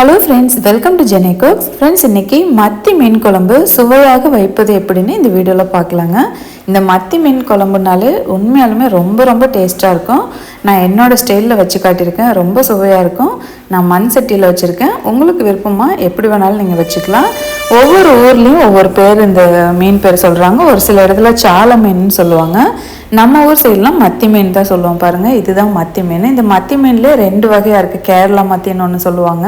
Hello friends welcome to Jeni cooks friends இன்னைக்கு மத்தி மீன் குழம்பு சுவையாக வைப்பது எப்படின்னு இந்த வீடியோவில் பார்க்கலாங்க. இந்த மத்தி மீன் குழம்புனாலே உண்மையாலுமே ரொம்ப ரொம்ப டேஸ்ட்டாக இருக்கும். நான் என்னோடய ஸ்டைலில் வச்சு காட்டியிருக்கேன். ரொம்ப சுவையாக இருக்கும். நான் மண் சட்டியில் வச்சுருக்கேன். உங்களுக்கு விருப்பமாக எப்படி வேணாலும் நீங்கள் வச்சுக்கலாம். ஒவ்வொரு ஊர்லேயும் ஒவ்வொரு பேர் இந்த மீன் பேர் சொல்கிறாங்க ஒரு சில இடத்துல சால மீன் சொல்லுவாங்க. நம்ம ஊர் சைட்லாம் மத்தி மீன் தான் சொல்லுவோம் பாருங்கள் இதுதான் மத்தி மீன். இந்த மத்தி மீன்லேயே ரெண்டு வகையாக இருக்குது கேரளா மத்தின்னு ஒன்று சொல்லுவாங்க.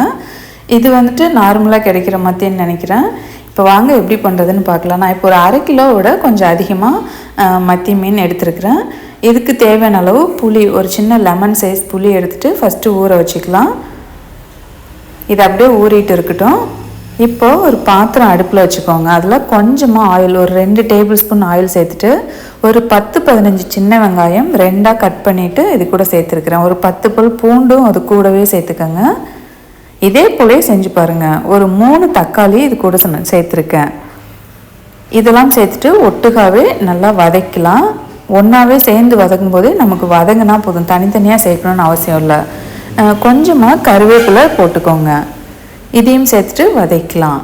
இது வந்துட்டு நார்மலாக கிடைக்கிற மத்தின்னு நினைக்கிறேன். இப்போ வாங்க எப்படி பண்ணுறதுன்னு பார்க்கலாம். நான் இப்போ ஒரு அரை கிலோவோட கொஞ்சம் அதிகமாக மத்தி மீன் எடுத்துருக்குறேன். இதுக்கு தேவையான அளவு புளி ஒரு சின்ன லெமன் சைஸ் புளி எடுத்துகிட்டு ஃபஸ்ட்டு ஊற வச்சுக்கலாம். இது அப்படியே ஊறிட்டு இருக்கட்டும். இப்போ ஒரு பாத்திரம் அடுப்பில் வச்சுக்கோங்க. அதில் கொஞ்சமாக ஆயில் ஒரு ரெண்டு டேபிள் ஸ்பூன் ஆயில் சேர்த்துட்டு ஒரு பத்து பதினஞ்சு சின்ன வெங்காயம் ரெண்டாக கட் பண்ணிவிட்டு இது கூட சேர்த்துருக்குறேன். ஒரு பத்து பல் பூண்டும் அது கூடவே சேர்த்துக்கோங்க. இதே போலே செஞ்சு பாருங்கள் ஒரு மூணு தக்காளி இது கூட சொன்ன- சேர்த்துருக்கேன். இதெல்லாம் சேர்த்துட்டு ஒட்டுக்காவே நல்லா வதக்கலாம். ஒன்றாவே சேர்ந்து வதக்கும் போது நமக்கு வதங்கினா போதும். தனித்தனியாக சேர்க்கணும்னு அவசியம் இல்லை. கொஞ்சமாக கருவேப்பிலை போட்டுக்கோங்க. இதையும் சேர்த்துட்டு வதக்கலாம்.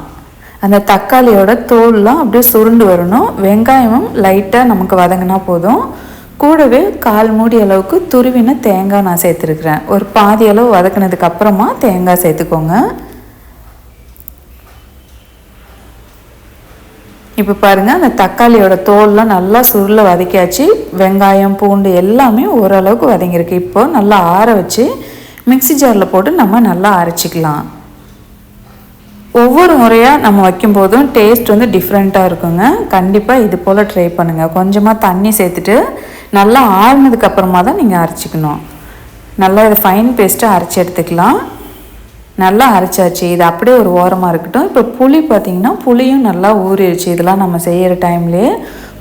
அந்த தக்காளியோட தோல்லாம் அப்படியே சுருண்டு வரணும். வெங்காயமும் லைட்டாக நமக்கு வதங்கினா போதும். கூடவே கால் மூடி அளவுக்கு துருவின தேங்காய் நான் சேர்த்துருக்குறேன். ஒரு பாதி அளவு வதக்கினதுக்கு அப்புறமா தேங்காய் சேர்த்துக்கோங்க. இப்போ பாருங்கள் அந்த தக்காளியோட தோல்லாம் நல்லா சுருள வதக்கியாச்சு. வெங்காயம் பூண்டு எல்லாமே ஓரளவுக்கு வதங்கியிருக்கு. இப்போ நல்லா ஆற வச்சு மிக்ஸி ஜாரில் போட்டு நம்ம நல்லா அரைச்சிக்கலாம். ஒவ்வொரு முறையாக நம்ம வைக்கும்போதும் டேஸ்ட் வந்து டிஃப்ரெண்ட்டாக இருக்குங்க. கண்டிப்பாக இது போல் ட்ரை பண்ணுங்கள் கொஞ்சமாக தண்ணி சேர்த்துட்டு நல்லா ஆறுனதுக்கு அப்புறமா தான் நீங்கள் அரைச்சிக்கணும். நல்லா இதை ஃபைன் பேஸ்ட்டாக அரைச்சி எடுத்துக்கலாம். நல்லா அரைச்சாச்சு. இது அப்படியே ஒரு ஓரமாக இருக்கட்டும். இப்போ புளி பார்த்திங்கன்னா புளியும் நல்லா ஊறிடுச்சு. இதெல்லாம் நம்ம செய்கிற டைம்லேயே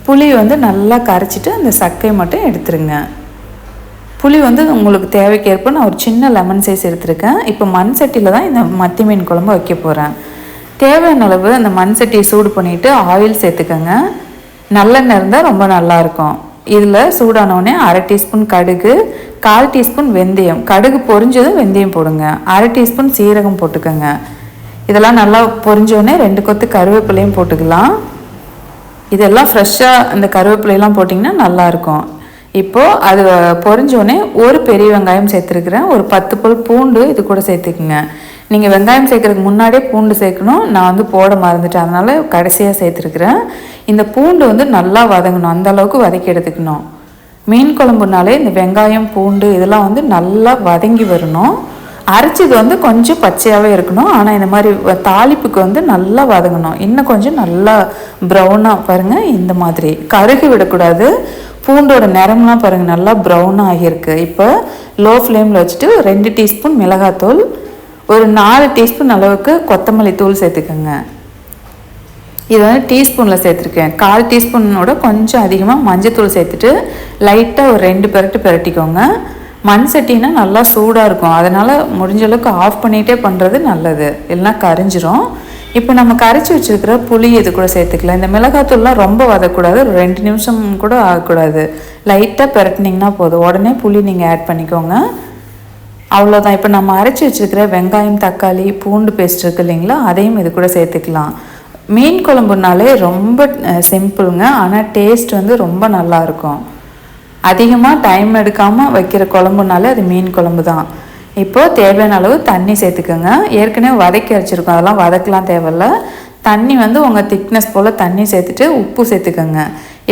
புளி வந்து நல்லா கரைச்சிட்டு அந்த சக்கையை மட்டும் எடுத்துருங்க. புளி வந்து உங்களுக்கு தேவைக்கேற்ப நான் ஒரு சின்ன லெமன் சைஸ் எடுத்திருக்கேன். இப்போ மண் சட்டியில் தான் இந்த மத்தி மீன் குழம்பு வைக்க போகிறேன் தேவையான அளவு அந்த மண் சட்டியை சூடு பண்ணிவிட்டு ஆயில் சேர்த்துக்கோங்க. நல்லெண்ணெய் இருந்தால் ரொம்ப நல்லாயிருக்கும் இதில் சூடானவுடனே அரை டீஸ்பூன் கடுகு கால் டீஸ்பூன் வெந்தயம். கடுகு பொரிஞ்சதும் வெந்தயம் போடுங்க. அரை டீஸ்பூன் சீரகம் போட்டுக்கோங்க. இதெல்லாம் நல்லா பொரிஞ்சோடனே ரெண்டு கொத்து கருவேப்பிலையும் போட்டுக்கலாம். இதெல்லாம் ஃப்ரெஷ்ஷாக அந்த கருவேப்பிலையெல்லாம் போட்டிங்கன்னா நல்லாயிருக்கும். இப்போது அது பொரிஞ்சோடனே ஒரு பெரிய வெங்காயம் சேர்த்துருக்குறேன். ஒரு பத்து பல் பூண்டு இது கூட சேர்த்துக்குங்க. நீங்கள் வெங்காயம் சேர்க்குறதுக்கு முன்னாடியே பூண்டு சேர்க்கணும். நான் வந்து போட மறந்துட்டேன். அதனால் கடைசியாக சேர்த்துருக்குறேன். இந்த பூண்டு வந்து நல்லா வதங்கணும். அந்த அளவுக்கு வதக்கி எடுத்துக்கணும். மீன் குழம்புனாலே இந்த வெங்காயம் பூண்டு இதெல்லாம் வந்து நல்லா வதங்கி வரணும். அரைச்சது வந்து கொஞ்சம் பச்சையாகவே இருக்கணும். ஆனால் இந்த மாதிரி வ- தாளிப்புக்கு வந்து நல்லா வதங்கணும். இன்னும் கொஞ்சம் நல்லா ப்ரௌனாக பாருங்கள் இந்த மாதிரி. கருகி விடக்கூடாது. பூண்டோட நிறம்லாம் பாருங்கள் நல்லா ப்ரௌனாக ஆகியிருக்கு. இப்போ லோ ஃப்ளேமில் வச்சுட்டு ரெண்டு டீஸ்பூன் மிளகாத்தூள் ஒரு நாலு டீஸ்பூன் அளவுக்கு கொத்தமல்லி தூள் சேர்த்துக்கோங்க. இது வந்து டீஸ்பூனில் சேர்த்துருக்கேன். கால் டீஸ்பூனோட கொஞ்சம் அதிகமாக மஞ்சத்தூள் சேர்த்துட்டு லைட்டாக ஒரு ரெண்டு பெரட்டு பெரட்டிக்கோங்க. மண் சட்டினா நல்லா சூடாக இருக்கும். அதனால் முடிஞ்ச அளவுக்கு ஆஃப் பண்ணிகிட்டே பண்ணுறது நல்லது. இல்லைன்னா கரிஞ்சிரும். இப்போ நம்ம கரைச்சி வச்சிருக்கிற புளி இது கூட சேர்த்துக்கலாம். இந்த மிளகாத்தூள்லாம் ரொம்ப வதக்கூடாது. ஒரு ரெண்டு நிமிஷம் கூட ஆகக்கூடாது. லைட்டாக பெரட்டினிங்கன்னா போதும். உடனே புளி நீங்கள் ஆட் பண்ணிக்கோங்க. அவ்வளோதான் இப்போ நம்ம அரைச்சி வச்சிருக்கிற வெங்காயம் தக்காளி பூண்டு பேஸ்ட் இருக்குது இல்லைங்களா? அதையும் இது கூட சேர்த்துக்கலாம். மீன் குழம்புனாலே ரொம்ப சிம்பிளுங்க. ஆனால் டேஸ்ட் வந்து ரொம்ப நல்லாயிருக்கும் அதிகமாக டைம் எடுக்காமல் வைக்கிற குழம்புனாலே அது மீன் குழம்பு தான் இப்போது தேவையான அளவு தண்ணி சேர்த்துக்கோங்க. ஏற்கனவே வதக்கி வச்சுருக்கோம். அதெல்லாம் வதக்கலாம் தேவையில்ல. தண்ணி வந்து உங்கள் திக்னஸ் போல் தண்ணி சேர்த்துட்டு உப்பு சேர்த்துக்கோங்க.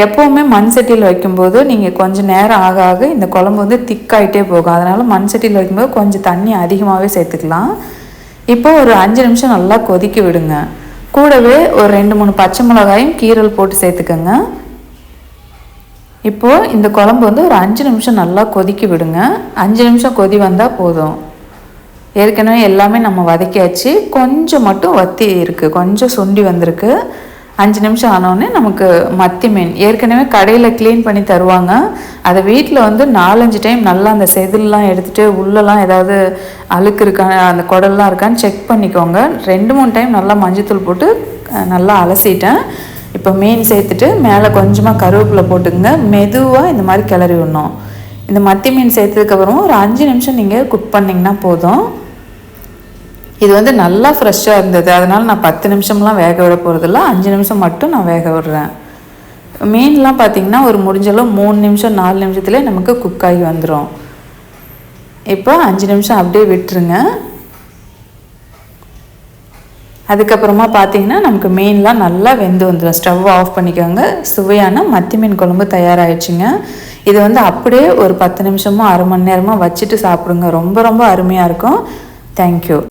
எப்போவுமே மண் சட்டியில் வைக்கும்போது நீங்கள் கொஞ்சம் நேரம் ஆக ஆக இந்த குழம்பு வந்து திக்காயிட்டே போகும். அதனால் மண் சட்டியில் வைக்கும்போது கொஞ்சம் தண்ணி அதிகமாகவே சேர்த்துக்கலாம். இப்போ ஒரு அஞ்சு நிமிஷம் நல்லா கொதிக்க விடுங்க. கூடவே ஒரு ரெண்டு மூணு பச்சை மிளகாயும் கீரல் போட்டு சேர்த்துக்கோங்க. இப்போது இந்த குழம்பு வந்து ஒரு அஞ்சு நிமிஷம் நல்லா கொதிக்க விடுங்க. அஞ்சு நிமிஷம் கொதி வந்தால் போதும். ஏற்கனவே எல்லாமே நம்ம வதக்கியாச்சு. கொஞ்சம் மட்டும் வத்தி இருக்குது கொஞ்சம் சுண்டி வந்திருக்கு. அஞ்சு நிமிஷம் ஆனோடனே நமக்கு மத்தி மீன். ஏற்கனவே கடையில் க்ளீன் பண்ணி தருவாங்க. அதை வீட்டில் வந்து நாலஞ்சு டைம் நல்லா அந்த செதில்லாம் எடுத்துகிட்டு உள்ளெல்லாம் ஏதாவது அழுக்கு இருக்கா அந்த குடல்லாம் இருக்கான்னு செக் பண்ணிக்கோங்க. ரெண்டு மூணு டைம் நல்லா மஞ்சத்தூள் போட்டு நல்லா அலசிட்டேன். இப்போ மீன் சேர்த்துட்டு மேலே கொஞ்சமாக கருவேப்பிலை போட்டுங்க மெதுவாக இந்த மாதிரி கிளறி விடணும். இந்த மத்தி மீன் சேர்த்ததுக்கப்புறம் ஒரு அஞ்சு நிமிஷம் நீங்கள் குக் பண்ணிங்கன்னா போதும். இது வந்து நல்லா ஃப்ரெஷ்ஷாக இருந்தது. அதனால் நான் பத்து நிமிஷம்லாம் வேக விட போகிறதில்ல அஞ்சு நிமிஷம் மட்டும் நான் வேக விடுறேன். மீன்லாம் பார்த்தீங்கன்னா ஒரு முடிஞ்சளவு மூணு நிமிஷம் நாலு நிமிஷத்துலேயே நமக்கு குக் ஆகி வந்துடும் இப்போ அஞ்சு நிமிஷம் அப்படியே விட்டுருங்க. அதுக்கப்புறமா பார்த்தீங்கன்னா நமக்கு மீன்லாம் நல்லா வெந்து வந்துடும் ஸ்டவ் ஆஃப் பண்ணிக்கோங்க. சுவையான மத்தி மீன் குழம்பு தயாராகிடுச்சுங்க இது வந்து அப்படியே ஒரு பத்து நிமிஷமோ அரை மணி நேரமோ வச்சுட்டு சாப்பிடுங்க. ரொம்ப ரொம்ப அருமையாக இருக்கும். தேங்க்யூ